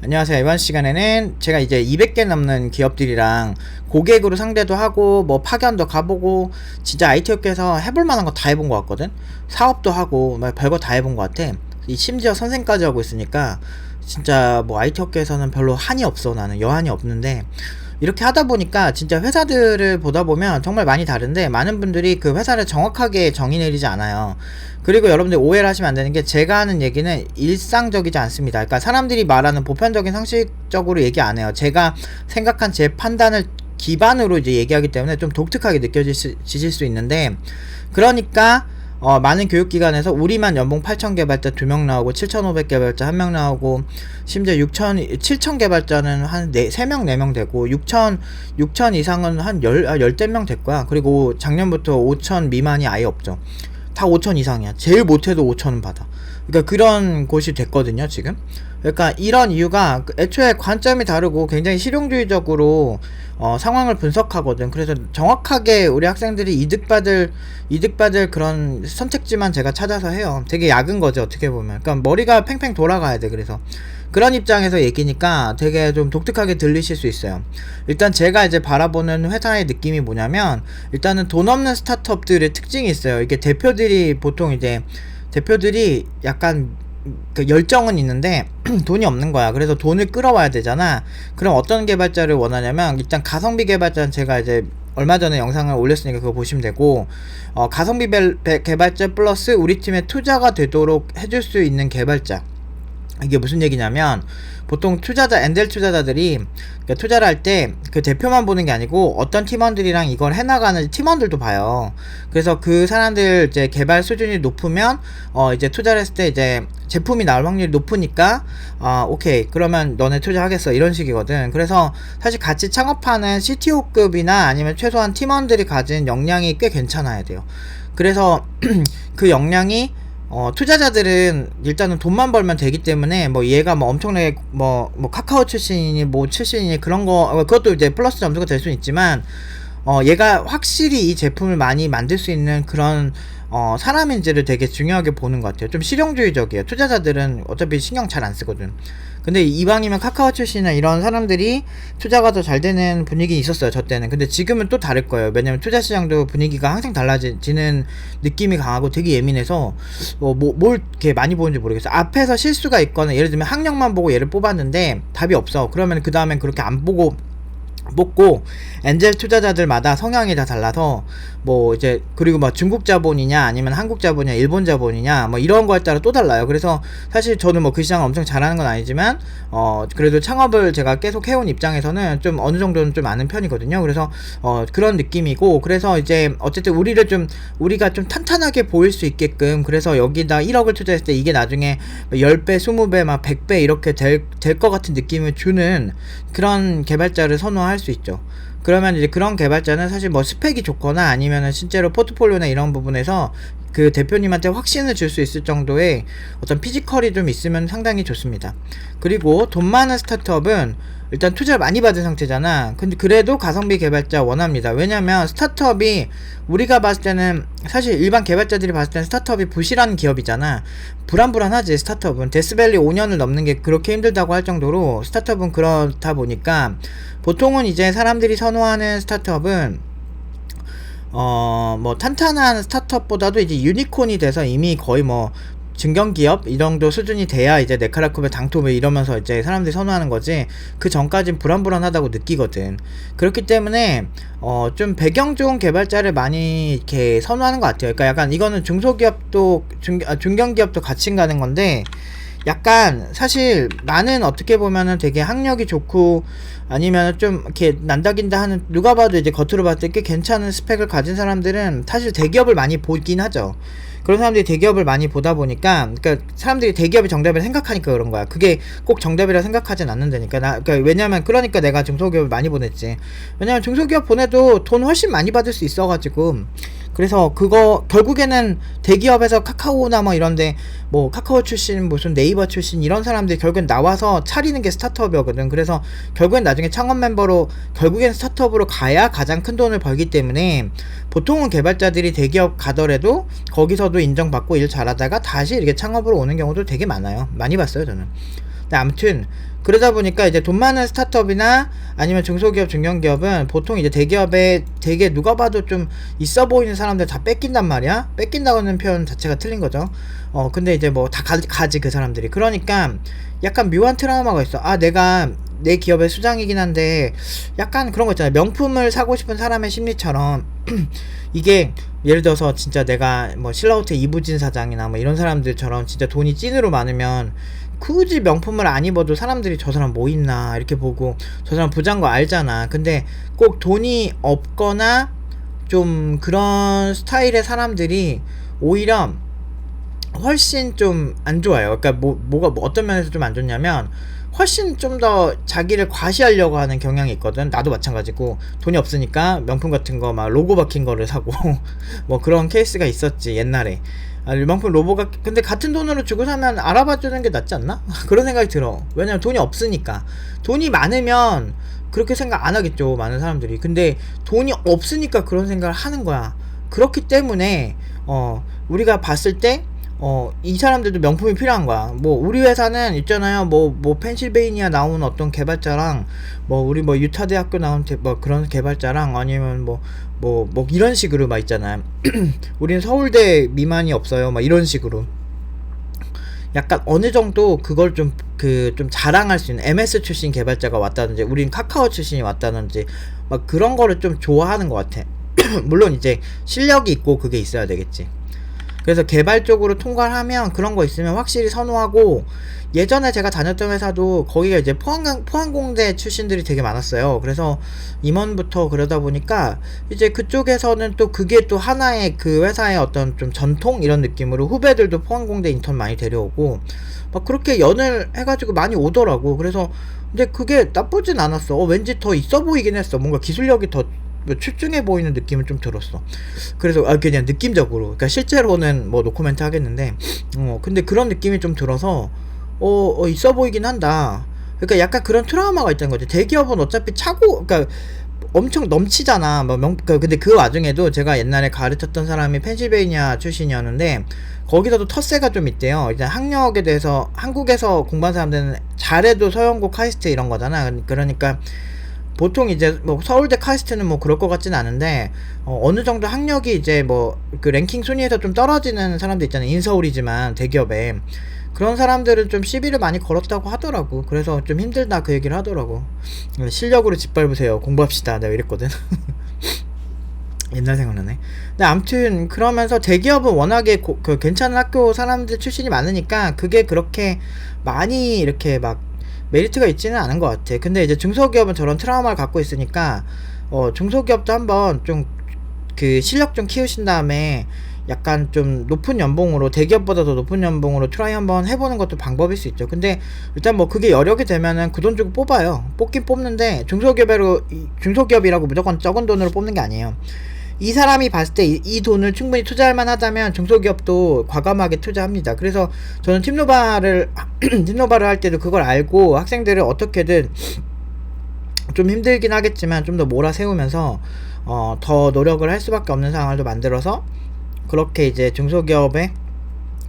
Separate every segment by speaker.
Speaker 1: 안녕하세요. 이번 시간에는 제가 이제 200개 넘는 기업들이랑 고객으로 상대도 하고 뭐 파견도 가보고 진짜 IT 업계에서 해볼 만한 거 다 해본 것 같거든. 사업도 하고 막 별거 다 해본 것 같아. 이 심지어 선생까지 하고 있으니까 진짜 뭐 IT 업계에서는 별로 한이 없어 나는 여한이 없는데 이렇게 하다 보니까 진짜 회사들을 보다 보면 정말 많이 다른데 많은 분들이 그 회사를 정확하게 정의 내리지 않아요. 그리고 여러분들 오해를 하시면 안 되는 게 제가 하는 얘기는 일상적이지 않습니다. 그러니까 사람들이 말하는 보편적인 상식적으로 얘기 안 해요. 제가 생각한 제 판단을 기반으로 이제 얘기하기 때문에 좀 독특하게 느껴지실 수 있는데 그러니까 어, 많은 교육기관에서 우리만 연봉 8천 개발자 2명 나오고 7,500 개발자 1명 나오고 심지어 6천 7천 개발자는 한 4, 3명 4명 되고 6천 6천 이상은 한 10, 아, 10명 될 거야. 그리고 작년부터 5천 미만이 아예 없죠. 다 5천 이상이야. 제일 못해도 5천은 받아. 그러니까 그런 곳이 됐거든요, 지금. 그러니까 이런 이유가 그 애초에 관점이 다르고 굉장히 실용주의적으로 어, 상황을 분석하거든. 그래서 정확하게 우리 학생들이 이득받을 이득받을 그런 선택지만 제가 찾아서 해요. 되게 약은 거죠, 어떻게 보면. 그러니까 머리가 팽팽 돌아가야 돼. 그래서 그런 입장에서 얘기니까 되게 좀 독특하게 들리실 수 있어요. 일단 제가 이제 바라보는 회사의 느낌이 뭐냐면 일단은 돈 없는 스타트업들의 특징이 있어요. 이게 대표들이 보통 이제 대표들이 약간 그 열정은 있는데 돈이 없는 거야. 그래서 돈을 끌어와야 되잖아. 그럼 어떤 개발자를 원하냐면 일단 가성비 개발자는 제가 이제 얼마 전에 영상을 올렸으니까 그거 보시면 되고 어, 가성비 개발자 플러스 우리 팀에 투자가 되도록 해줄 수 있는 개발자. 이게 무슨 얘기냐면 보통 투자자 엔젤 투자자들이 그러니까 투자를 할 때 그 대표만 보는 게 아니고 어떤 팀원들이랑 이걸 해나가는 팀원들도 봐요. 그래서 그 사람들 이제 개발 수준이 높으면 어 이제 투자를 했을 때 이제 제품이 나올 확률이 높으니까 아 오케이 그러면 너네 투자하겠어 이런 식이거든. 그래서 사실 같이 창업하는 CTO급이나 아니면 최소한 팀원들이 가진 역량이 꽤 괜찮아야 돼요. 그래서 그 역량이 어, 투자자들은 일단은 돈만 벌면 되기 때문에 뭐 얘가 뭐 엄청나게 뭐, 뭐 카카오 출신이니 뭐 출신이니 그런 거 어, 그것도 이제 플러스 점수가 될 수 있지만 어, 얘가 확실히 이 제품을 많이 만들 수 있는 그런 어, 사람인지를 되게 중요하게 보는 것 같아요. 좀 실용주의적이에요. 투자자들은 어차피 신경 잘 안 쓰거든. 근데 이왕이면 카카오 출신이나 이런 사람들이 투자가 더 잘 되는 분위기 있었어요. 저 때는. 근데 지금은 또 다를 거예요. 왜냐면 투자 시장도 분위기가 항상 달라지는 느낌이 강하고 되게 예민해서 어, 뭐, 뭘 이렇게 많이 보는지 모르겠어요. 앞에서 실수가 있거나 예를 들면 학력만 보고 얘를 뽑았는데 답이 없어. 그러면 그 다음엔 그렇게 안 보고 뽑고 엔젤 투자자들마다 성향이 다 달라서 뭐 이제 그리고 뭐 중국 자본이냐 아니면 한국 자본이냐 일본 자본이냐 뭐 이런 거에 따라 또 달라요. 그래서 사실 저는 뭐 그 시장을 엄청 잘하는 건 아니지만 어 그래도 창업을 제가 계속 해온 입장에서는 좀 어느 정도는 좀 아는 편이거든요. 그래서 어 그런 느낌이고 그래서 이제 어쨌든 우리를 좀 우리가 좀 탄탄하게 보일 수 있게끔 그래서 여기다 1억을 투자했을 때 이게 나중에 10배, 20배, 막 100배 이렇게 될 될 것 같은 느낌을 주는 그런 개발자를 선호할 수 있죠. 그러면 이제 그런 개발자는 사실 뭐 스펙이 좋거나 아니면은 실제로 포트폴리오나 이런 부분에서 그 대표님한테 확신을 줄 수 있을 정도의 어떤 피지컬이 좀 있으면 상당히 좋습니다. 그리고 돈 많은 스타트업은 일단 투자를 많이 받은 상태잖아. 근데 그래도 가성비 개발자 원합니다. 왜냐면 스타트업이 우리가 봤을 때는 사실 일반 개발자들이 봤을 때는 스타트업이 부실한 기업이잖아. 불안불안하지 스타트업은 데스밸리 5년을 넘는 게 그렇게 힘들다고 할 정도로 스타트업은 그렇다 보니까 보통은 이제 사람들이 선호하는 스타트업은 어, 뭐, 탄탄한 스타트업보다도 이제 유니콘이 돼서 이미 거의 뭐, 증경기업 이 정도 수준이 돼야 이제 네카라쿠베 당토베 이러면서 이제 사람들이 선호하는 거지 그 전까진 불안불안하다고 느끼거든. 그렇기 때문에 어 좀 배경 좋은 개발자를 많이 이렇게 선호하는 것 같아요. 그러니까 약간 이거는 중소기업도 중, 아, 중견기업도 같이 가는 건데 약간 사실 나는 어떻게 보면은 되게 학력이 좋고 아니면 좀 이렇게 난다긴다 하는 누가 봐도 이제 겉으로 봤을 때 꽤 괜찮은 스펙을 가진 사람들은 사실 대기업을 많이 보긴 하죠. 그런 사람들이 대기업을 많이 보다 보니까 그러니까 사람들이 대기업이 정답을 생각하니까 그런 거야. 그게 꼭 정답이라 생각하진 않는다니까. 나 그러니까 왜냐면 그러니까 내가 중소기업을 많이 보냈지. 왜냐면 중소기업 보내도 돈 훨씬 많이 받을 수 있어 가지고 그래서 그거 결국에는 대기업에서 카카오나 뭐 이런데 뭐 카카오 출신 무슨 네이버 출신 이런 사람들이 결국엔 나와서 차리는 게 스타트업이거든. 그래서 결국엔 나중에 창업 멤버로 결국엔 스타트업으로 가야 가장 큰 돈을 벌기 때문에 보통은 개발자들이 대기업 가더라도 거기서도 인정받고 일 잘하다가 다시 이렇게 창업으로 오는 경우도 되게 많아요. 많이 봤어요, 저는. 근데 아무튼 그러다 보니까 이제 돈 많은 스타트업이나 아니면 중소기업, 중견기업은 보통 이제 대기업에 되게 누가 봐도 좀 있어 보이는 사람들 다 뺏긴단 말이야. 뺏긴다고는 표현 자체가 틀린 거죠. 어, 근데 이제 뭐 다 가지 그 사람들이. 그러니까 약간 묘한 트라우마가 있어. 아, 내가 내 기업의 수장이긴 한데 약간 그런 거 있잖아요. 명품을 사고 싶은 사람의 심리처럼 이게 예를 들어서 진짜 내가 뭐 신라호텔 이부진 사장이나 뭐 이런 사람들처럼 진짜 돈이 찐으로 많으면 굳이 명품을 안 입어도 사람들이 저 사람 뭐 있나 이렇게 보고 저 사람 부자인 거 알잖아. 근데 꼭 돈이 없거나 좀 그런 스타일의 사람들이 오히려 훨씬 좀 안 좋아요. 그러니까 뭐 뭐가 뭐 어떤 면에서 좀 안 좋냐면 훨씬 좀 더 자기를 과시하려고 하는 경향이 있거든. 나도 마찬가지고 돈이 없으니까 명품 같은 거 막 로고 박힌 거를 사고 뭐 그런 케이스가 있었지 옛날에. 아, 명품 로고가 근데 같은 돈으로 주고 사면 알아봐 주는 게 낫지 않나? 그런 생각이 들어. 왜냐면 돈이 없으니까. 돈이 많으면 그렇게 생각 안 하겠죠. 많은 사람들이. 근데 돈이 없으니까 그런 생각을 하는 거야. 그렇기 때문에 어 우리가 봤을 때 어, 이 사람들도 명품이 필요한 거야. 뭐, 우리 회사는 있잖아요. 뭐, 뭐, 펜실베이니아 나온 어떤 개발자랑, 뭐, 우리 뭐, 유타 대학교 나온 데, 뭐, 그런 개발자랑, 아니면 뭐, 뭐, 뭐, 이런 식으로 막 있잖아요. 우리는 서울대 미만이 없어요. 막 이런 식으로. 약간 어느 정도 그걸 좀, 그, 좀 자랑할 수 있는 MS 출신 개발자가 왔다든지, 우린 카카오 출신이 왔다든지, 막 그런 거를 좀 좋아하는 것 같아. 물론 이제 실력이 있고 그게 있어야 되겠지. 그래서 개발적으로 통과를 하면 그런 거 있으면 확실히 선호하고 예전에 제가 다녔던 회사도 거기가 이제 포항, 포항공대 출신들이 되게 많았어요. 그래서 임원부터 그러다 보니까 이제 그쪽에서는 또 그게 또 하나의 그 회사의 어떤 좀 전통 이런 느낌으로 후배들도 포항공대 인턴 많이 데려오고 막 그렇게 연을 해가지고 많이 오더라고. 그래서 근데 그게 나쁘진 않았어. 어, 왠지 더 있어 보이긴 했어. 뭔가 기술력이 더 출중해 보이는 느낌은 좀 들었어. 그래서 아 그냥 느낌적으로. 그러니까 실제로는 뭐 노코멘트 하겠는데, 어 근데 그런 느낌이 좀 들어서 어, 어 있어 보이긴 한다. 그러니까 약간 그런 트라우마가 있다는 거지. 대기업은 어차피 차고, 그러니까 엄청 넘치잖아. 뭐 명, 그, 근데 그 와중에도 제가 옛날에 가르쳤던 사람이 펜실베이니아 출신이었는데 거기서도 텃세가 좀 있대요. 이제 학력에 대해서 한국에서 공부한 사람들은 잘해도 서영고 카이스트 이런 거잖아. 그러니까 보통 이제 뭐 서울대 카이스트는 뭐 그럴 것 같진 않은데 어, 느 정도 학력이 이제 뭐 그 랭킹 순위에서 좀 떨어지는 사람들 있잖아요. 인서울이지만 대기업에 그런 사람들은 좀 시비를 많이 걸었다고 하더라고. 그래서 좀 힘들다 그 얘기를 하더라고. 실력으로 짓밟으세요. 공부합시다. 내가 이랬거든. 옛날 생각나네. 근데 아무튼 그러면서 대기업은 워낙에 고, 그 괜찮은 학교 사람들 출신이 많으니까 그게 그렇게 많이 이렇게 막 메리트가 있지는 않은 것 같아. 근데 이제 중소기업은 저런 트라우마를 갖고 있으니까 어 중소기업도 한번 좀 그 실력 좀 키우신 다음에 약간 좀 높은 연봉으로 대기업보다 더 높은 연봉으로 트라이 한번 해보는 것도 방법일 수 있죠. 근데 일단 뭐 그게 여력이 되면은 그 돈 주고 뽑아요. 뽑긴 뽑는데 중소기업으로 중소기업이라고 무조건 적은 돈으로 뽑는 게 아니에요. 이 사람이 봤을 때이 돈을 충분히 투자할 만하다면 중소기업도 과감하게 투자합니다. 그래서 저는 팀노바를 팀노바를 할 때도 그걸 알고 학생들을 어떻게든 좀 힘들긴 하겠지만 좀 더 몰아세우면서 어, 더 노력을 할 수밖에 없는 상황을 만들어서 그렇게 이제 중소기업에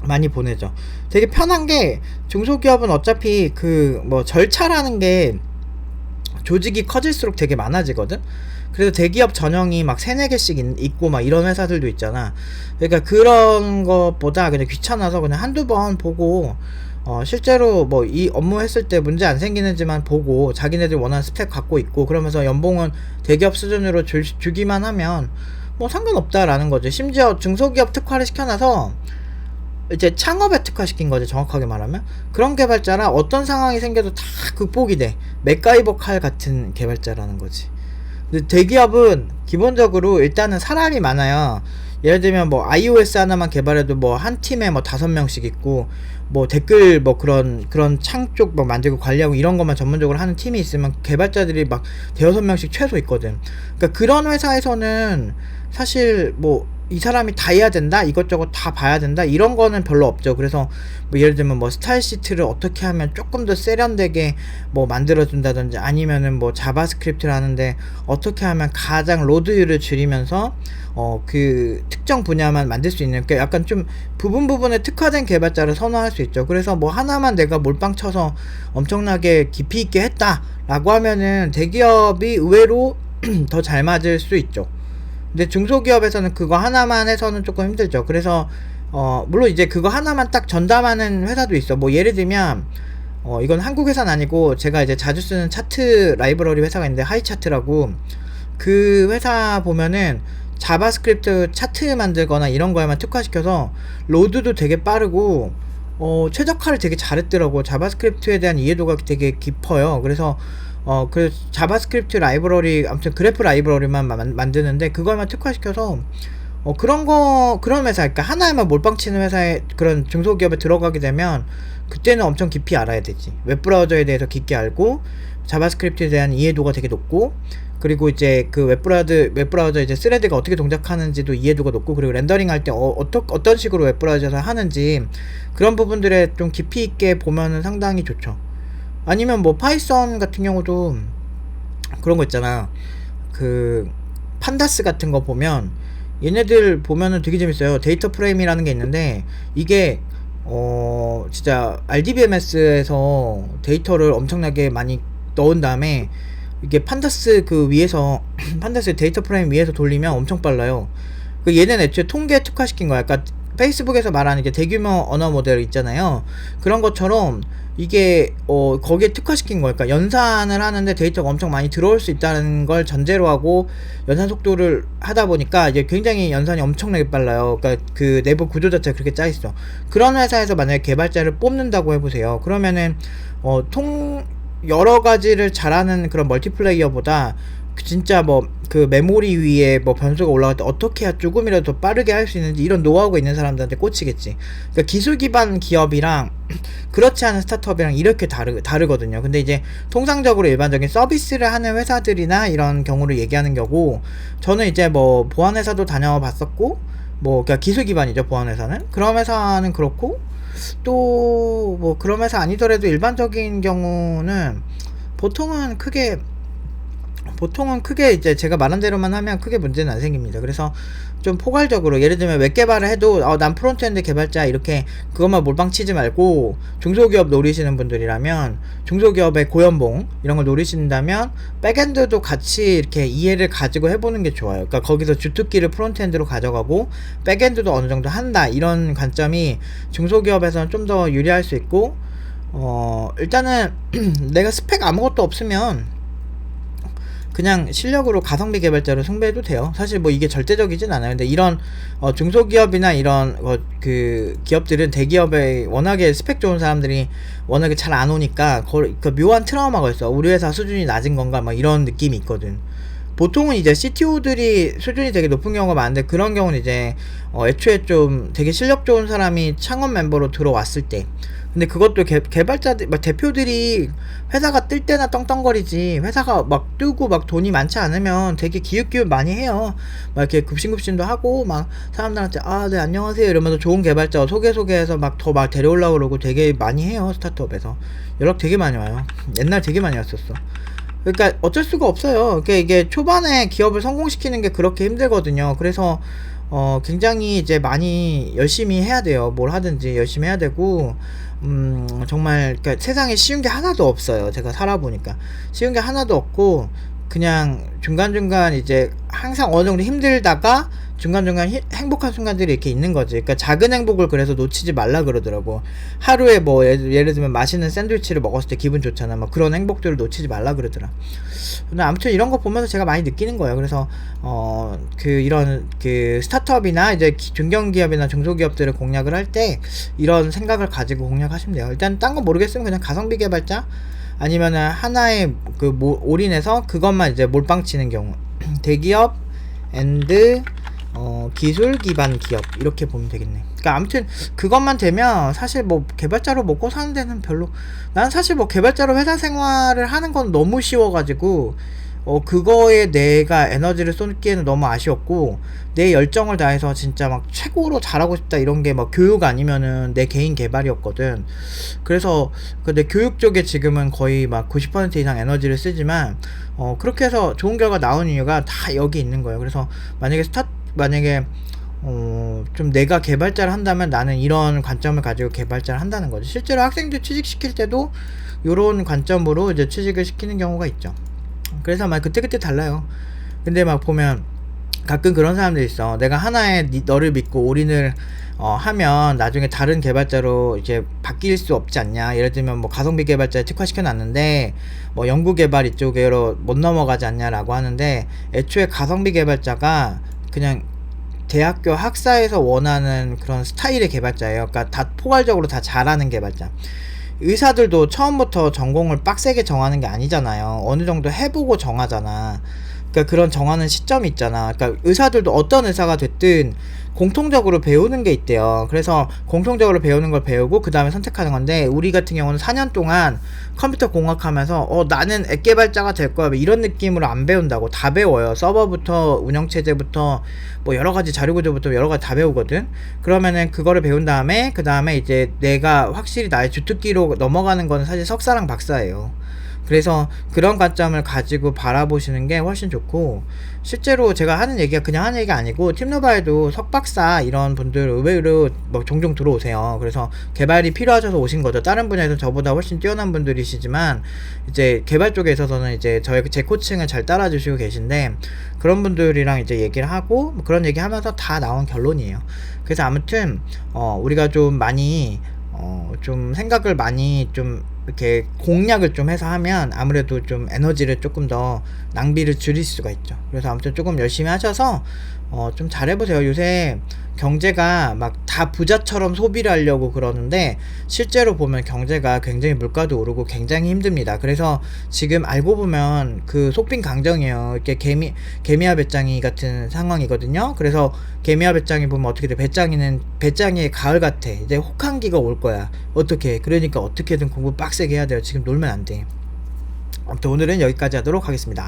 Speaker 1: 많이 보내죠. 되게 편한 게 중소기업은 어차피 그 뭐 절차라는 게 조직이 커질수록 되게 많아지거든. 그래서 대기업 전형이 막 세네 개씩 있고 막 이런 회사들도 있잖아. 그러니까 그런 것보다 그냥 귀찮아서 그냥 한두 번 보고 어 실제로 뭐 이 업무 했을 때 문제 안 생기는지만 보고 자기네들 원하는 스펙 갖고 있고 그러면서 연봉은 대기업 수준으로 주, 주기만 하면 뭐 상관없다라는 거죠. 심지어 중소기업 특화를 시켜놔서 이제 창업에 특화시킨 거지 정확하게 말하면 그런 개발자라 어떤 상황이 생겨도 다 극복이 돼 맥가이버 칼 같은 개발자라는 거지 근데 대기업은 기본적으로 일단은 사람이 많아요. 예를 들면 뭐 iOS 하나만 개발해도 뭐 한 팀에 뭐 다섯 명씩 있고 뭐 댓글 뭐 그런 그런 창 쪽 뭐 만들고 관리하고 이런 것만 전문적으로 하는 팀이 있으면 개발자들이 막 대여섯 명씩 최소 있거든. 그러니까 그런 회사에서는 사실 뭐 이 사람이 다 해야 된다? 이것저것 다 봐야 된다? 이런 거는 별로 없죠. 그래서 뭐 예를 들면 뭐 스타일 시트를 어떻게 하면 조금 더 세련되게 뭐 만들어 준다든지 아니면은 뭐 자바스크립트를 하는데 어떻게 하면 가장 로드율을 줄이면서 어 그 특정 분야만 만들 수 있는 그 약간 좀 부분 부분에 특화된 개발자를 선호할 수 있죠. 그래서 뭐 하나만 내가 몰빵 쳐서 엄청나게 깊이 있게 했다라고 하면은 대기업이 의외로 더 잘 맞을 수 있죠 근데 중소기업에서는 그거 하나만 해서는 조금 힘들죠. 그래서 어 물론 이제 그거 하나만 딱 전담하는 회사도 있어. 뭐 예를 들면 어 이건 한국 회사는 아니고 제가 이제 자주 쓰는 차트 라이브러리 회사가 있는데 하이차트라고 그 회사 보면은 자바스크립트 차트 만들거나 이런 거에만 특화시켜서 로드도 되게 빠르고 어 최적화를 되게 잘했더라고. 자바스크립트에 대한 이해도가 되게 깊어요. 그래서 어, 그 자바스크립트 라이브러리, 아무튼 그래프 라이브러리만 만, 만드는데 그걸만 특화시켜서 어, 그런 거, 그런 회사, 그러니까 하나에만 몰빵 치는 회사에 그런 중소기업에 들어가게 되면 그때는 엄청 깊이 알아야 되지. 웹브라우저에 대해서 깊게 알고 자바스크립트에 대한 이해도가 되게 높고 그리고 이제 그 웹브라우저 웹브라우저 이제 스레드가 어떻게 동작하는지도 이해도가 높고 그리고 렌더링 할 때 어, 어떠, 어떤 식으로 웹브라우저에서 하는지 그런 부분들에 좀 깊이 있게 보면은 상당히 좋죠. 아니면 뭐 파이썬 같은 경우도 그런 거 있잖아. 그 판다스 같은 거 보면 얘네들 보면은 되게 재밌어요. 데이터 프레임이라는 게 있는데 이게 어 진짜 RDBMS에서 데이터를 엄청나게 많이 넣은 다음에 이게 판다스 그 위에서 판다스 데이터 프레임 위에서 돌리면 엄청 빨라요. 그 얘는 애초에 통계 특화시킨 거야. 그러니까 페이스북에서 말하는 게 대규모 언어 모델 있잖아요. 그런 것처럼 이게 어 거기에 특화시킨 거니까 연산을 하는데 데이터가 엄청 많이 들어올 수 있다는 걸 전제로 하고 연산 속도를 하다 보니까 이제 굉장히 연산이 엄청나게 빨라요. 그러니까 그 내부 구조 자체가 그렇게 짜 있어. 그런 회사에서 만약에 개발자를 뽑는다고 해보세요. 그러면은 어 통 여러 가지를 잘하는 그런 멀티플레이어보다 진짜 뭐 그 메모리 위에 뭐 변수가 올라갈 때 어떻게 해야 조금이라도 더 빠르게 할 수 있는지 이런 노하우가 있는 사람들한테 꽂히겠지. 그러니까 기술 기반 기업이랑 그렇지 않은 스타트업이랑 이렇게 다르, 다르거든요. 근데 이제 통상적으로 일반적인 서비스를 하는 회사들이나 이런 경우를 얘기하는 거고 저는 이제 뭐 보안 회사도 다녀봤었고 뭐 그러니까 기술 기반이죠 보안 회사는 그런 회사는 그렇고 또 뭐 그런 회사 아니더라도 일반적인 경우는 보통은 크게 보통은 크게 이제 제가 말한 대로만 하면 크게 문제는 안 생깁니다. 그래서 좀 포괄적으로 예를 들면 웹 개발을 해도 어, 난 프론트엔드 개발자 이렇게 그것만 몰빵 치지 말고 중소기업 노리시는 분들이라면 중소기업의 고연봉 이런 걸 노리신다면 백엔드도 같이 이렇게 이해를 가지고 해보는 게 좋아요. 그러니까 거기서 주특기를 프론트엔드로 가져가고 백엔드도 어느 정도 한다 이런 관점이 중소기업에서는 좀 더 유리할 수 있고 어 일단은 내가 스펙 아무것도 없으면 그냥 실력으로 가성비 개발자로 승배해도 돼요. 사실 뭐 이게 절대적이진 않아요. 근데 이런 어, 중소기업이나 이런 어, 그 기업들은 대기업에 워낙에 스펙 좋은 사람들이 워낙에 잘 안 오니까 거, 그 묘한 트라우마가 있어. 우리 회사 수준이 낮은 건가 막 이런 느낌이 있거든. 보통은 이제 CTO들이 수준이 되게 높은 경우가 많은데 그런 경우는 이제 어, 애초에 좀 되게 실력 좋은 사람이 창업 멤버로 들어왔을 때 근데 그것도 개, 개발자들 막 대표들이 회사가 뜰 때나 떵떵거리지. 회사가 막 뜨고 막 돈이 많지 않으면 되게 기웃기웃 많이 해요. 막 이렇게 급신급신도 하고 막 사람들한테 아 네 안녕하세요 이러면서 좋은 개발자 소개 소개해서 막 더 막 데려오려고 그러고 되게 많이 해요 스타트업에서. 연락 되게 많이 와요. 옛날 되게 많이 왔었어. 그러니까 어쩔 수가 없어요. 이게, 이게 초반에 기업을 성공시키는 게 그렇게 힘들거든요. 그래서 어 굉장히 이제 많이 열심히 해야 돼요. 뭘 하든지 열심히 해야 되고 음 정말 그러니까 세상에 쉬운 게 하나도 없어요. 제가 살아보니까 쉬운 게 하나도 없고 그냥 중간중간 이제 항상 어느 정도 힘들다가 중간중간 히, 행복한 순간들이 이렇게 있는 거지. 그러니까 작은 행복을 그래서 놓치지 말라 그러더라고. 하루에 뭐 예를, 예를 들면 맛있는 샌드위치를 먹었을 때 기분 좋잖아. 막 그런 행복들을 놓치지 말라 그러더라. 근데 아무튼 이런 거 보면서 제가 많이 느끼는 거예요. 그래서 어 그 이런 그 스타트업이나 이제 중견기업이나 중소기업들을 공략을 할 때 이런 생각을 가지고 공략하시면 돼요. 일단 딴거 모르겠으면 그냥 가성비 개발자 아니면은 하나의 그 모, 올인해서 그것만 이제 몰빵 치는 경우. 대기업 앤드 어, 기술 기반 기업. 이렇게 보면 되겠네. 그러니까 아무튼 그것만 되면 사실 뭐 개발자로 먹고 사는 데는 별로. 난 사실 뭐 개발자로 회사 생활을 하는 건 너무 쉬워가지고 어 그거에 내가 에너지를 쏟기에는 너무 아쉬웠고 내 열정을 다해서 진짜 막 최고로 잘하고 싶다 이런 게 막 교육 아니면은 내 개인 개발이었거든. 그래서 근데 교육 쪽에 지금은 거의 막 90% 이상 에너지를 쓰지만 어 그렇게 해서 좋은 결과 나온 이유가 다 여기 있는 거예요. 그래서 만약에 스타 만약에 어, 좀 내가 개발자를 한다면 나는 이런 관점을 가지고 개발자를 한다는 거죠. 실제로 학생들 취직시킬 때도 이런 관점으로 이제 취직을 시키는 경우가 있죠. 그래서 막 그때그때 달라요. 근데 막 보면 가끔 그런 사람들 있어. 내가 하나에 니- 너를 믿고 올인을 어, 하면 나중에 다른 개발자로 이제 바뀔 수 없지 않냐. 예를 들면 뭐 가성비 개발자에 특화시켜 놨는데 뭐 연구 개발 이쪽으로 못 넘어가지 않냐라고 하는데 애초에 가성비 개발자가 그냥 대학교 학사에서 원하는 그런 스타일의 개발자예요. 그러니까 다 포괄적으로 다 잘하는 개발자. 의사들도 처음부터 전공을 빡세게 정하는 게 아니잖아요. 어느 정도 해보고 정하잖아. 그러니까 그런 정하는 시점이 있잖아. 그러니까 의사들도 어떤 의사가 됐든 공통적으로 배우는 게 있대요. 그래서 공통적으로 배우는 걸 배우고 그 다음에 선택하는 건데 우리 같은 경우는 4년 동안 컴퓨터 공학하면서 어 나는 앱 개발자가 될 거야 뭐 이런 느낌으로 안 배운다고 다 배워요. 서버부터 운영 체제부터 뭐 여러 가지 자료 구조부터 여러 가지 다 배우거든. 그러면은 그거를 배운 다음에 그 다음에 이제 내가 확실히 나의 주특기로 넘어가는 거는 사실 석사랑 박사예요. 그래서 그런 관점을 가지고 바라보시는 게 훨씬 좋고 실제로 제가 하는 얘기가 그냥 하는 얘기가 아니고 팀노바에도 석박 사 이런 분들 의외로 뭐 종종 들어오세요. 그래서 개발이 필요하셔서 오신 거죠. 다른 분야에서 저보다 훨씬 뛰어난 분들이시지만 이제 개발 쪽에 있어서는 이제 저의 제 코칭을 잘 따라주시고 계신데 그런 분들이랑 이제 얘기를 하고 뭐 그런 얘기 하면서 다 나온 결론이에요. 그래서 아무튼 어 우리가 좀 많이 어, 좀 생각을 많이 좀 이렇게 공략을 좀 해서 하면 아무래도 좀 에너지를 조금 더 낭비를 줄일 수가 있죠. 그래서 아무튼 조금 열심히 하셔서 어, 좀 잘해보세요. 요새 경제가 막 다 부자처럼 소비를 하려고 그러는데 실제로 보면 경제가 굉장히 물가도 오르고 굉장히 힘듭니다. 그래서 지금 알고 보면 그 속빈 강정이에요. 이렇게 개미 개미와 배짱이 같은 상황이거든요. 그래서 개미와 배짱이 보면 어떻게 돼? 배짱이는 배짱이의 가을 같아. 이제 혹한기가 올 거야. 어떻게? 그러니까 어떻게든 공부 빡세게 해야 돼요. 지금 놀면 안 돼. 아무튼 오늘은 여기까지 하도록 하겠습니다.